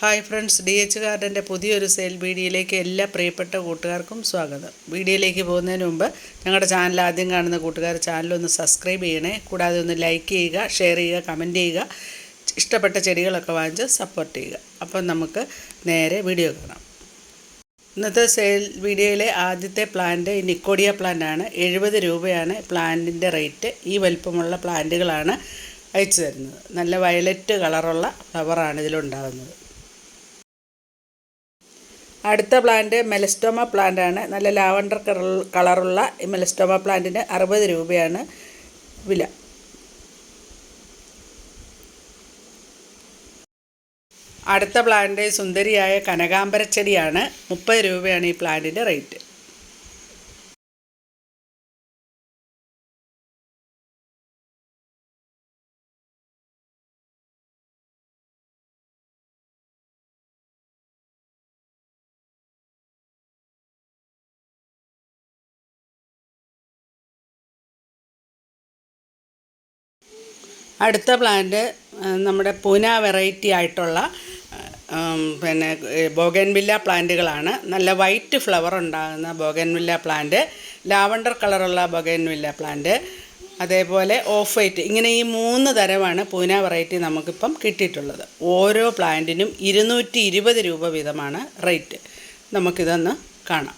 Hi friends D H ഗാർഡന്റെ പുതിയൊരു sale വീഡിയോയിലേക്ക് എല്ലാ പ്രിയപ്പെട്ട കൂട്ടുകാർക്കും സ്വാഗതം. വീഡിയോയിലേക്ക് പോകുന്നതിന് മുമ്പ് ഞങ്ങളുടെ ചാനൽ ആദ്യം കാണുന്ന കൂട്ടുകാർ ചാനലൊന്ന് സബ്സ്ക്രൈബ് ചെയ്യണേ. കൂടാതെ ഒന്ന് ലൈക്ക് ചെയ്യുക ഷെയർ ചെയ്യുക കമന്റ് ചെയ്യുക ഇഷ്ടപ്പെട്ട ചെടികളൊക്കെ വാങ്ങിച്ച് സപ്പോർട്ട് ചെയ്യുക. അപ്പം നമുക്ക് നേരെ വീഡിയോ കാണാം. ഇന്നത്തെ സെയിൽ വീഡിയോയിലെ ആദ്യത്തെ പ്ലാന്റ് നിക്കോഡിയ പ്ലാന്റ് ആണ്. എഴുപത് രൂപയാണ് പ്ലാന്റിന്റെ റേറ്റ് ഈ വലിപ്പമുള്ള പ്ലാന്റുകളാണ് അയച്ചു തരുന്നത്. നല്ല വയലറ്റ് കളറുള്ള ഫ്ലവറാണ് ഇതിലുണ്ടാകുന്നത് അടുത്ത പ്ലാന്റ് മെലസ്റ്റോമ പ്ലാന്റ് ആണ്. നല്ല ലാവണ്ടർ കളറുള്ള ഈ മെലസ്റ്റോമ പ്ലാന്റിന് അറുപത് രൂപയാണ് വില. അടുത്ത പ്ലാന്റ് സുന്ദരിയായ കനകാമ്പരച്ചെടിയാണ് മുപ്പത് രൂപയാണ് ഈ പ്ലാന്റിന്റെ റേറ്റ് അടുത്ത പ്ലാന്റ് നമ്മുടെ പൂന വെറൈറ്റി ആയിട്ടുള്ള പിന്നെ ബോഗൻവില്ല പ്ലാന്റുകളാണ് നല്ല വൈറ്റ് ഫ്ലവർ ഉണ്ടാകുന്ന ബോഗൻവില്ല പ്ലാന്റ് ലാവണ്ടർ കളറുള്ള ബോഗൻവില്ല പ്ലാന്റ് അതേപോലെ ഓഫ് വൈറ്റ് ഇങ്ങനെ ഈ മൂന്ന് തരമാണ് പൂന വെറൈറ്റി നമുക്കിപ്പം കിട്ടിയിട്ടുള്ളത്. ഓരോ പ്ലാന്റിനും ഇരുന്നൂറ്റി ഇരുപത് രൂപ വീതമാണ് റേറ്റ് നമുക്കിതൊന്ന് കാണാം.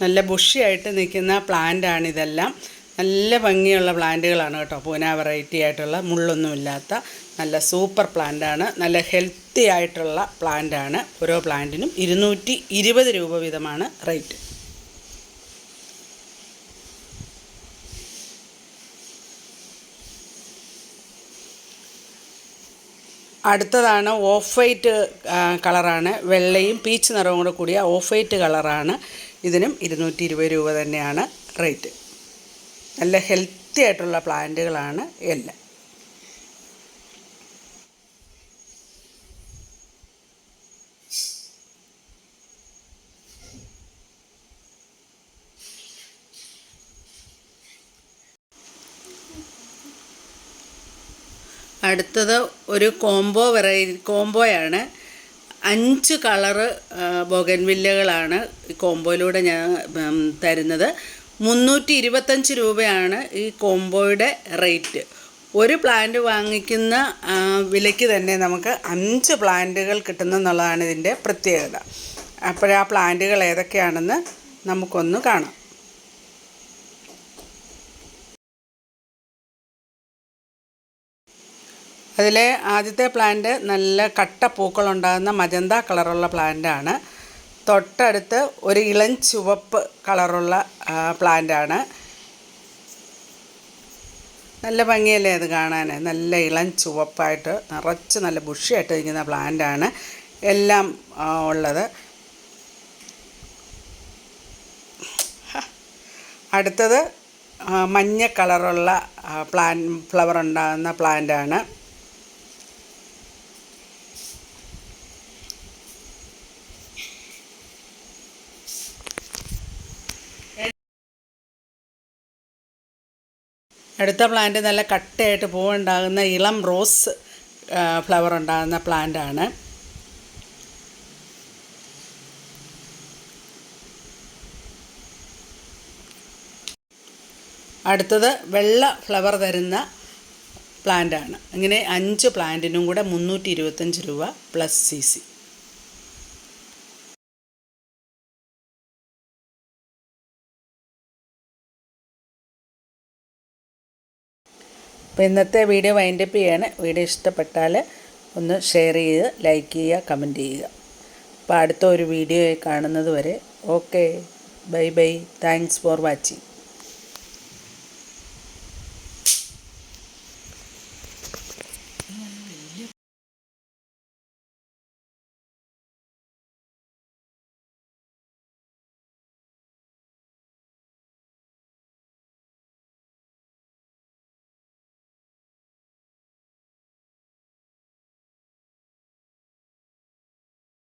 നല്ല ബുഷിയായിട്ട് നിൽക്കുന്ന പ്ലാന്റാണിതെല്ലാം നല്ല ഭംഗിയുള്ള പ്ലാന്റുകളാണ് കേട്ടോ. പൂന വെറൈറ്റി ആയിട്ടുള്ള മുള്ളൊന്നുമില്ലാത്ത നല്ല സൂപ്പർ പ്ലാന്റാണ് നല്ല ഹെൽത്തി ആയിട്ടുള്ള പ്ലാന്റാണ് ഓരോ പ്ലാന്റിനും ഇരുന്നൂറ്റി ഇരുപത് രൂപ വീതമാണ് റേറ്റ് അടുത്തതാണ് ഓഫ് വൈറ്റ് കളറാണ്. വെള്ളയും പീച്ച് നിറവും കൂടെ കൂടിയ ഓഫ് വൈറ്റ് കളറാണ്. ഇതിനും ഇരുന്നൂറ്റി ഇരുപത് രൂപ തന്നെയാണ് റേറ്റ്. നല്ല ഹെൽത്തി ആയിട്ടുള്ള പ്ലാന്റുകളാണ് എല്ലാം. അടുത്തത് ഒരു കോംബോ വെറൈ കോംബോയാണ്. അഞ്ച് കളറ് ബോഗൻവില്ലകളാണ് ഈ കോംബോയിലൂടെ ഞാൻ തരുന്നത്. മുന്നൂറ്റി ഇരുപത്തഞ്ച് രൂപയാണ് ഈ കോംബോയുടെ റേറ്റ്. ഒരു പ്ലാന്റ് വാങ്ങിക്കുന്ന വിലയ്ക്ക് തന്നെ നമുക്ക് അഞ്ച് പ്ലാന്റുകൾ കിട്ടുന്നെന്നുള്ളതാണ് ഇതിന്റെ പ്രത്യേകത. അപ്പോൾ ആ പ്ലാന്റുകൾ ഏതൊക്കെയാണെന്ന് നമുക്കൊന്ന് കാണാം. അതിലെ ആദ്യത്തെ പ്ലാന്റ് നല്ല കട്ട പൂക്കളുണ്ടാകുന്ന മജന്ത കളറുള്ള പ്ലാന്റാണ് തൊട്ടടുത്ത് ഒരു ഇളം ചുവപ്പ് കളറുള്ള പ്ലാന്റാണ് നല്ല ഭംഗിയല്ലേ അത് കാണാൻ നല്ല ഇളം ചുവപ്പായിട്ട് നിറച്ച് നല്ല ബുഷിയായിട്ട് നിൽക്കുന്ന പ്ലാന്റാണ് എല്ലാം ഉള്ളത്. അടുത്തത് മഞ്ഞ കളറുള്ള പ്ലാൻ ഫ്ലവർ ഉണ്ടാകുന്ന പ്ലാന്റാണ് അടുത്ത പ്ലാന്റ് നല്ല കട്ടയായിട്ട് പൂവുണ്ടാകുന്ന ഇളം റോസ് ഫ്ലവർ ഉണ്ടാകുന്ന പ്ലാന്റാണ് അടുത്തത് വെള്ള ഫ്ലവർ തരുന്ന പ്ലാന്റാണ് ഇങ്ങനെ അഞ്ച് പ്ലാന്റിനും കൂടെ മുന്നൂറ്റി ഇരുപത്തഞ്ച് രൂപ പ്ലസ് സി സി അപ്പോൾ ഇന്നത്തെ വീഡിയോ വൈൻഡപ്പ് ചെയ്യാണ്. വീഡിയോ ഇഷ്ടപ്പെട്ടാൽ ഒന്ന് ഷെയർ ചെയ്ത് ലൈക്ക് ചെയ്യുക കമന്റ് ചെയ്യുക. അപ്പോൾ അടുത്ത ഒരു വീഡിയോ കാണുന്നത് വരെ okay bye bye thanks for watching